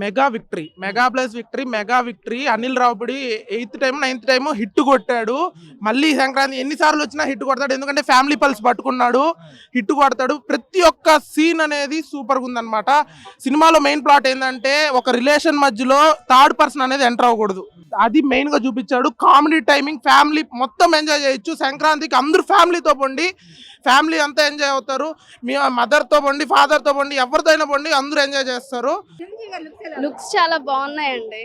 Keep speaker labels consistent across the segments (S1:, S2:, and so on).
S1: Mega victory mega plus victory mega victory Anil Ravudi eighth time ninth time hit కొట్టాడు. మళ్ళీ సంక్రాంతి ఎన్నిసార్లు వచ్చినా hit కొడతాడు. ఎందుకంటే ఫ్యామిలీ పల్స్ పట్టుకున్నాడు హిట్ కొడతాడు. ప్రతి ఒక్క సీన్ అనేది సూపర్గా ఉందన్నమాట. సినిమాలో మెయిన్ ప్లాట్ ఏంటంటే ఒక రిలేషన్ మధ్యలో థర్డ్ పర్సన్ అనేది ఎంటర్ అవ్వకూడదు. అది మెయిన్గా చూపించాడు. కామెడీ టైమింగ్ ఫ్యామిలీ మొత్తం ఎంజాయ్ చేయొచ్చు. సంక్రాంతికి అందరూ ఫ్యామిలీతో పండి. ఫ్యామిలీ అంతా ఎంజాయ్ అవుతారు. మీ మదర్తో బండి ఫాదర్తో బండి ఎవరితో అయినా పండి అందరూ ఎంజాయ్ చేస్తారు.
S2: లుక్స్ చాలా బాగున్నాయండి.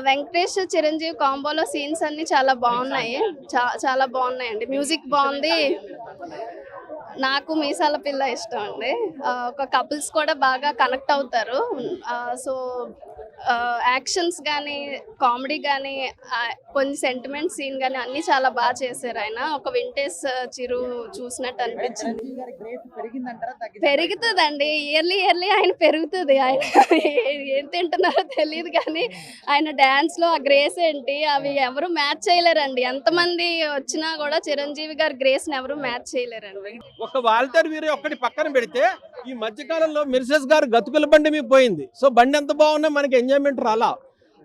S3: వెంకటేష్
S2: ఆ చిరంజీవి కాంబోలో సీన్స్ అన్ని చాలా బాగున్నాయి. చా- చాలా బాగున్నాయండి. మ్యూజిక్ బాగుంది. నాకు మీసాల పిల్ల ఇష్టం అండి ఒక కపుల్స్ కూడా బాగా కనెక్ట్ అవుతారు. సో యాక్షన్స్ కానీ కామెడీ కానీ కొన్ని సెంటిమెంట్ సీన్ కానీ అన్ని చాలా బాగా చేశారు ఆయన. ఒక వింటేజ్ చిరు చూసినట్టు అనిపించింది. పెరుగుతుందండి. ఇయర్లీ ఇయర్లీ ఆయన పెరుగుతుంది. ఆయన ఏం తింటున్నారో తెలియదు కానీ ఆయన డాన్స్లో ఆ గ్రేస్ ఏంటి అవి ఎవరు మ్యాచ్ చేయలేరండి. ఎంతమంది వచ్చినా కూడా చిరంజీవి గారి గ్రేస్ని ఎవరు మ్యాచ్ చేయలేరండి.
S4: ఒక వాల్టర్ వీరే ఒక్కటి పక్కన పెడితే ఈ మధ్యకాలంలో మిర్సెస్ గారు గతుకుల బండి మీద పోయింది. సో బండి ఎంత బాగున్నా మనకి ఎంజాయ్మెంట్ రాలా.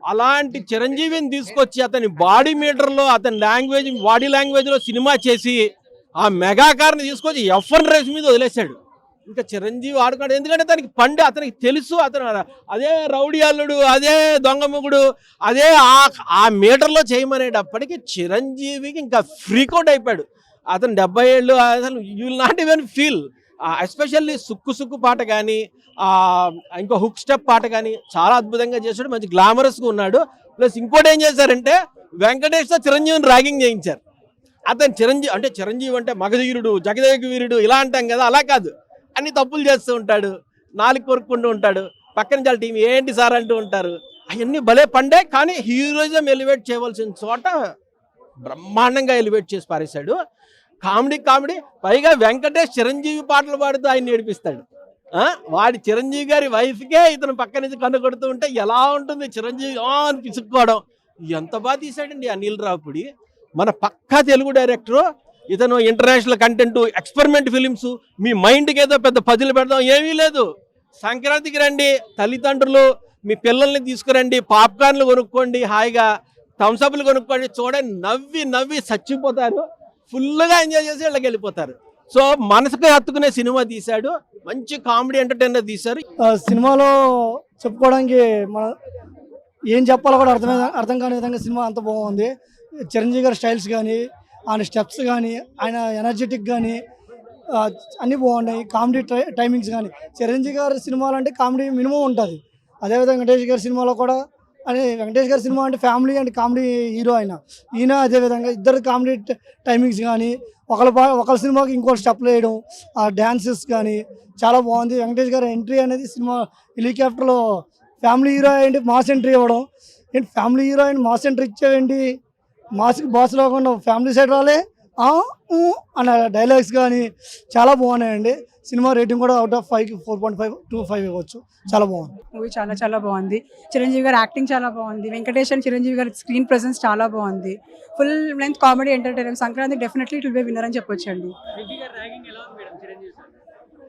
S4: అలాంటి చిరంజీవిని తీసుకొచ్చి అతని బాడీ మీటర్లో అతని లాంగ్వేజ్ బాడీ లాంగ్వేజ్లో సినిమా చేసి ఆ మెగా కార్ని తీసుకొచ్చి ఎఫ్ఎన్ రేస్ మీద వదిలేశాడు. ఇంకా చిరంజీవి ఆడుకున్నాడు. ఎందుకంటే తనకి పండు అతనికి తెలుసు. అతను అదే రౌడీ అల్లుడు అదే దొంగముగుడు అదే ఆ ఆ మీటర్లో చేయమనేటప్పటికి చిరంజీవికి ఇంకా ఫ్రీకౌట్ అయిపోయాడు. అతను డెబ్బై ఏళ్ళు అసలు you will not even feel especially Sukku Sukku పాట కానీ ఇంకో హుక్ స్టెప్ పాట కానీ చాలా అద్భుతంగా చేశాడు మంచి గ్లామరస్గా ఉన్నాడు. ప్లస్ ఇంకోటి ఏం చేశారంటే వెంకటేష్తో చిరంజీవిని ర్యాగింగ్ చేయించారు. అతను చిరంజీవి అంటే చిరంజీవి అంటే మగధీరుడు జగదేక వీరుడు ఇలా అంటాం కదా అలా కాదు. అన్ని తప్పులు చేస్తూ ఉంటాడు నాలుగు కొరుక్కుంటూ ఉంటాడు పక్కన చాలా టీం ఏంటి సార్ అంటూ ఉంటారు. అవన్నీ భలే పండే కానీ హీరోయిజం ఎలివేట్ చేయవలసిన చోట బ్రహ్మాండంగా ఎలివేట్ చేసి పారేశాడు. Comedy comedy. పైగా వెంకటేష్ చిరంజీవి పాటలు పాడుతూ ఆయన నేర్పిస్తాడు వాడి చిరంజీవి గారి వైఫ్కే ఇతను పక్క నుంచి కన్ను కొడుతూ ఉంటే ఎలా ఉంటుంది చిరంజీవి? అని పిసుక్కోవడం. ఎంత బాగా తీశాడండి అనిల్ రావుపుడి. మన పక్కా తెలుగు డైరెక్టరు ఇతను ఇంటర్నేషనల్ కంటెంట్ ఎక్స్పెరిమెంట్ ఫిలిమ్స్ మీ మైండ్కి ఏదో పెద్ద పదులు పెడదాం. ఏమీ లేదు. సంక్రాంతికి రండి తల్లిదండ్రులు మీ పిల్లల్ని తీసుకురండి పాప్కార్న్లు కొనుక్కోండి హాయిగా. థమ్సప్లు కొనుక్కోండి. చూడండి నవ్వి నవ్వి చచ్చిపోతారు. ఫుల్గా ఎంజాయ్ చేసి వీళ్ళకి వెళ్ళిపోతారు. సో మనసుకి హత్తుకునే సినిమా తీశాడు. మంచి కామెడీ ఎంటర్టైనర్ తీశారు.
S5: ఆ, సినిమాలో చెప్పుకోవడానికి మన ఏం చెప్పాలో కూడా అర్థం అర్థం కాని విధంగా సినిమా అంత బాగుంది. చిరంజీవి గారి స్టైల్స్ కానీ ఆయన స్టెప్స్ కానీ ఆయన ఎనర్జెటిక్ కానీ అన్నీ బాగున్నాయి. కామెడీ టై టైమింగ్స్ కానీ చిరంజీవి గారి సినిమాలు అంటే కామెడీ మినిమం ఉంటుంది. అదేవిధంగా వెంకటేష్ గారి సినిమాలో కూడా అని వెంకటేష్ గారి సినిమా అంటే ఫ్యామిలీ అండ్ కామెడీ హీరో ఆయన. ఈయన అదేవిధంగా ఇద్దరు కామెడీ టైమింగ్స్ కానీ ఒకళ్ళ బా ఒకళ్ళ సినిమాకి ఇంకోటి స్టెప్ వేయడం ఆ డ్యాన్సెస్ కానీ చాలా బాగుంది. వెంకటేష్ గారి ఎంట్రీ అనేది సినిమా హెలికాప్టర్లో ఫ్యామిలీ హీరో ఏంటి మాస్ ఎంట్రీ ఇవ్వడం. ఏంటి family hero and mass entry ఇచ్చేవేంటి? మాస్కి బాస్ లేకుండా ఫ్యామిలీ సైడ్ రాలే అన్న డైలాగ్స్ కానీ చాలా బాగున్నాయండి. సినిమా రేటింగ్ కూడా out of five four point five to five ఇవ్వచ్చు. చాలా బాగుంది.
S6: మూవీ చాలా చాలా బాగుంది. చిరంజీవి గారి యాక్టింగ్ చాలా బాగుంది. వెంకటేష్ అండ్ చిరంజీవి గారి స్క్రీన్ ప్రెసెన్స్ చాలా బాగుంది. Full length comedy entertainer. Sankranti definitely it will be winner అని చెప్పొచ్చు అండి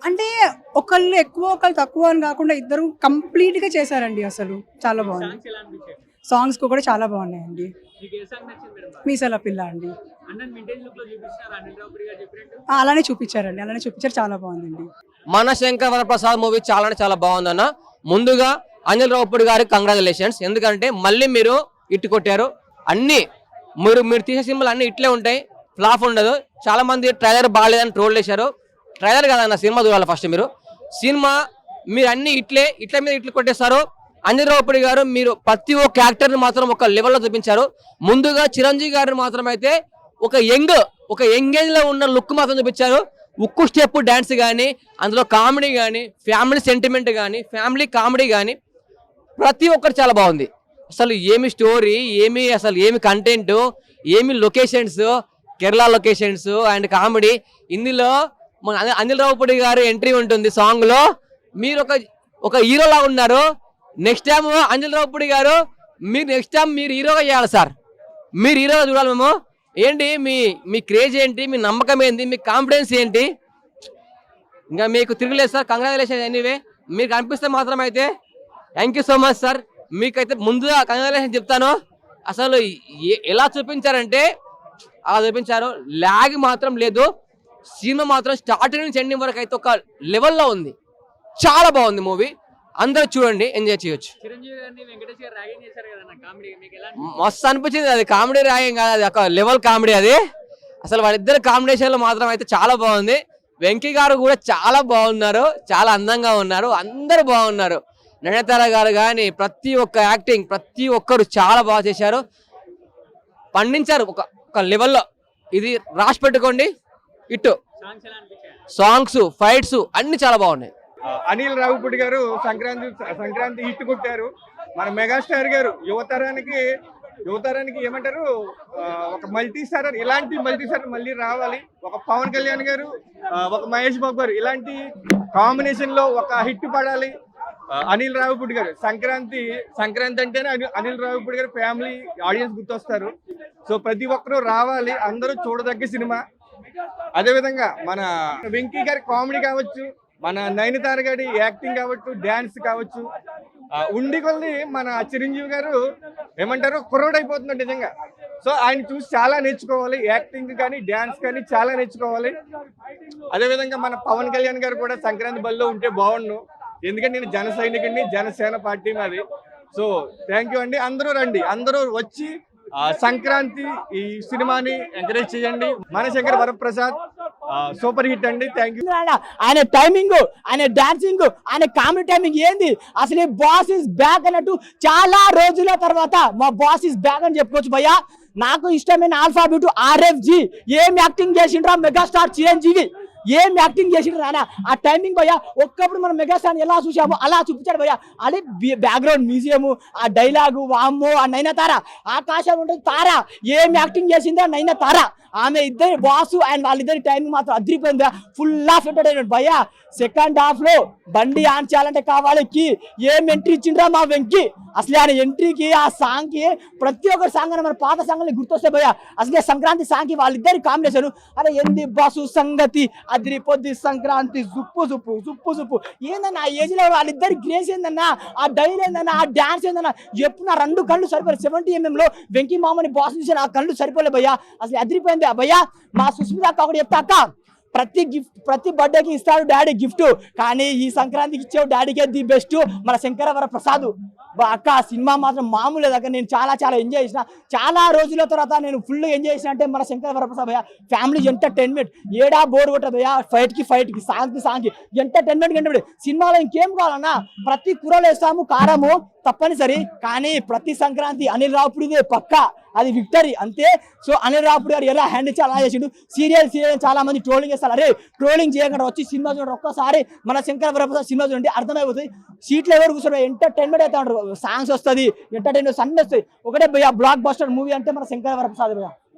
S6: అంటే ఒకళ్ళు ఎక్కువ ఒకళ్ళు తక్కువ అని కాకుండా ఇద్దరు కంప్లీట్గా చేశారండి అసలు. చాలా బాగుంది. సాంగ్స్ కూడా చాలా బాగున్నాయండి. మీసాల పిల్ల అండి. అలానే చూపించారండి. అలానే చూపించారు. చాలా బాగుందండి.
S7: మన శంకర్ వరప్రసాద్ మూవీ చాలా అంటే చాలా బాగుందన్న ముందుగా అనిల్ రావుపూడి గారికి కంగ్రాచులేషన్స్ ఎందుకంటే మళ్ళీ మీరు ఇట్టు కొట్టారు. అన్ని మీరు మీరు తీసే సినిమాలు అన్ని ఇట్లే ఉంటాయి. ఫ్లాప్ ఉండదు. చాలా మంది ట్రైలర్ బాగాలేదని ట్రోల్ చేశారు. ట్రైలర్ కాదన్న సినిమా చూడాలి ఫస్ట్ మీరు. సినిమా మీరు అన్ని ఇట్లే ఇట్ల మీద ఇట్లు కొట్టేస్తారు. అనిల్ గారు మీరు ప్రతి ఒక్క యాక్టర్ని మాత్రం ఒక లెవెల్లో చూపించారు. ముందుగా చిరంజీవి గారిని మాత్రం అయితే ఒక యంగ్ ఒక యంగేజ్లో ఉన్న లుక్ మాత్రం చూపించారు. ఉక్కు స్టెప్ డాన్స్ కానీ అందులో కామెడీ కానీ ఫ్యామిలీ సెంటిమెంట్ కానీ ఫ్యామిలీ కామెడీ కానీ ప్రతి ఒక్కరు చాలా బాగుంది. అసలు ఏమి స్టోరీ ఏమి అసలు ఏమి కంటెంట్ ఏమి locations Kerala locations and comedy ఇందులో మన అనిల్- రావుపూడి గారి ఎంట్రీ ఉంటుంది సాంగ్లో మీరు ఒక ఒక హీరోలా ఉన్నారు. నెక్స్ట్ టైం అనిల్ రావుపూడి గారు మీరు నెక్స్ట్ టైం మీరు హీరోగా చేయాలి సార్. మీరు హీరోగా చూడాలి మేము. ఏంటి? మీ మీ క్రేజ్ ఏంటి? మీ నమ్మకం ఏంటి? మీ కాన్ఫిడెన్స్ ఏంటి? ఇంకా మీకు తిరగలేదు సార్. కంగ్రాచులేషన్ ఎనీవే మీరు కనిపిస్తే మాత్రం అయితే thank you so much sir. మీకైతే ముందుగా కంగ్రాచులేషన్ చెప్తాను. అసలు ఏ- ఎలా చూపించారంటే అలా చూపించారు. ల్యాగ్ మాత్రం లేదు. సినిమా మాత్రం స్టార్టింగ్ నుంచి ఎండింగ్ వరకు అయితే ఒక లెవెల్లో ఉంది. చాలా బాగుంది మూవీ అందరూ చూడండి ఎంజాయ్ చేయొచ్చు.
S8: ర్యాగింగ్
S7: మస్తు అనిపించింది అది. కామెడీ రాయం కాదు అది ఒక లెవెల్ కామెడీ అది. అసలు వాళ్ళిద్దరు కాంబినేషన్లో మాత్రం అయితే చాలా బాగుంది. వెంకీ గారు కూడా చాలా బాగున్నారు చాలా అందంగా ఉన్నారు అందరూ బాగున్నారు. నయనతార గారు కానీ ప్రతి ఒక్క యాక్టింగ్ ప్రతి ఒక్కరు చాలా బాగా చేశారు. పండించారు ఒక ఒక లెవెల్లో ఇది రాసి పెట్టుకోండి. ఇటు.
S8: సాంగ్స్
S7: ఫైట్స్ అన్ని చాలా బాగున్నాయి.
S9: అనిల్ రావుపూడి గారు సంక్రాంతి సంక్రాంతి హిట్ కొట్టారు. మన మెగాస్టార్ గారు యువతరానికి యువతరానికి ఏమంటారు? ఒక మల్టీ స్టారర్ ఇలాంటి మల్టీ స్టారర్ మళ్ళీ రావాలి. ఒక పవన్ కళ్యాణ్ గారు ఒక మహేష్ బాబు గారు ఇలాంటి కాంబినేషన్లో ఒక హిట్ పడాలి. అనిల్ రావుపూడి గారు. సంక్రాంతి సంక్రాంతి అంటేనే అనిల్- అనిల్ రావుపూడి గారు ఫ్యామిలీ ఆడియన్స్ గుర్తొస్తారు. సో ప్రతి ఒక్కరూ రావాలి. అందరూ చూడదగ్గ సినిమా. అదేవిధంగా మన వెంకీ గారి కామెడీ కావచ్చు మన నయనతార గారి యాక్టింగ్ కావచ్చు డ్యాన్స్ కావచ్చు ఉండి కొద్ది మన చిరంజీవి గారు ఏమంటారు కుర్రోడు నిజంగా. సో ఆయన చూసి చాలా నేర్చుకోవాలి యాక్టింగ్ కానీ డ్యాన్స్ కానీ చాలా నేర్చుకోవాలి. అదేవిధంగా మన పవన్ కళ్యాణ్ గారు కూడా సంక్రాంతి బల్లో ఉంటే బాగుండు. ఎందుకంటే నేను జన సైనికుడిని జనసేన పార్టీ మాది సో థ్యాంక్ యూ అండి. అందరూ రండి. అందరూ వచ్చి సంక్రాంతి ఈ సినిమాని ఎంకరేజ్ చేయండి. మనశంకర్ వరప్రసాద్ సూపర్ హిట్ అండి. థ్యాంక్ యూ
S10: ఆయన టైమింగ్ ఆయన డాన్సింగ్ ఆయన కామెడీ టైమింగ్ ఏంది? అసలు ఈ బాస్ ఇస్ బ్యాక్ అన్నట్టు చాలా రోజుల తర్వాత మా బాస్ ఇస్ బ్యాక్ అని చెప్పుకోవచ్చు భయ్యా. నాకు ఇష్టమైన ఆల్ఫాబెట్ ఆర్ఎఫ్ జి ఏం యాక్టింగ్ చేసిండ్రా మెగాస్టార్ చిరంజీవి ఏం యాక్టింగ్ చేసిండు రానా? ఆ టైమింగ్ భయ్యా ఒక్కప్పుడు మనం మెగాస్టార్ ఎలా చూసామో అలా చూపించాడు భయ్యా అదే బ్యాక్గ్రౌండ్ మ్యూజియం ఆ డైలాగు వామ్మో ఆ నైనా తార ఆకాశం ఉంటుంది తార. ఏం యాక్టింగ్ చేసిందో నైనా తార ఆమె ఇద్దరి బాసు అండ్ వాళ్ళిద్దరి టైమింగ్ మాత్రం అదిరిపోయింది ఫుల్ ఆఫ్ ఎంటర్టైన్మెంట్ భయ్యా సెకండ్ హాఫ్లో బండి ఆన్ చేయాలంటే కావాలి కి. ఏం ఎంట్రీ ఇచ్చిండ్రా మా వెంకి? అసలు ఆయన ఎంట్రీకి ఆ సాంగ్కి ప్రతి ఒక్కరి సాంగ్ అని మన పాత సాంగ్ని గుర్తొస్తే భయ్యా. అసలే సంక్రాంతి సాంగ్కి వాళ్ళిద్దరి కాంబినేషన్ అరే ఎంది బాసు సంగతి? అదిరి పొద్దు సంక్రాంతి జుప్పు జుప్పు జుప్పు జుప్పు. ఏందన్నా ఆ ఏజ్లో వాళ్ళిద్దరి గ్రేస్ ఏందన్నా ఆ డైల్ ఏందన్నా ఆ డాన్స్ ఏందన్నా? ఎప్పుడు నా రెండు కళ్ళు సరిపోలేదు. సెవెంటీ ఎంఎం లో వెంకీ మామని బాస్ చూసి నా కళ్ళు సరిపోలే భయ్యా. అసలు అదిరిపోయింది భయ్యా. మా సుస్మిత అక్క ఒకటి చెప్తా అక్క ప్రతి గిఫ్ట్ ప్రతి బర్త్డేకి ఇస్తాడు డాడీ గిఫ్ట్ కానీ ఈ సంక్రాంతికి ఇచ్చావు డాడీకే ది బెస్ట్ మన శంకరవర ప్రసాద్. బా- అక్క ఆ సినిమా మాత్రం మామూలు దగ్గర. అక్క నేను చాలా చాలా ఎంజాయ్ చేసిన. చాలా రోజుల తర్వాత నేను ఫుల్ ఎంజాయ్ చేసిన అంటే మన శంకరవర ప్రసాద్ అయ్యా ఫ్యామిలీ ఎంటర్టైన్మెంట్ ఏడా బోర్ కొట్ట భయ్య ఫైట్కి ఫైట్కి సాంగ్కి సాంగ్కి ఎంటర్టైన్మెంట్ ఎంటర్టైన్మెంట్ సినిమాలో ఇంకేం కావాలన్నా ప్రతి కూరలు వేస్తాము కారము తప్పనిసరి. కానీ ప్రతి సంక్రాంతి అనిల్ రావుడిదే పక్కా. అది విక్టరీ అంతే. సో అనిల్ రావుపుడి గారు ఎలా హ్యాండిల్ చేయాలి అలా చేసిండు. సీరియల్ సీరియల్ చాలా మంది ట్రోలింగ్ చేస్తారు. అరే ట్రోలింగ్ చేయకుండా వచ్చి సినిమా చూడండి ఒక్కసారి మన శంకర వరప్రసాద్ సినిమా చూడండి అర్థమైపోతుంది. సీట్లు ఎవరు కూర్చోరు ఎంటర్టైన్మెంట్ అవుతా ఉంటారు సాంగ్స్ వస్తుంది ఎంటర్టైన్మెంట్ అన్ని వస్తాయి ఒకటే బ్లాక్ బస్టర్ మూవీ అంటే మన శంకర వరప్రసాద్ భయ్య.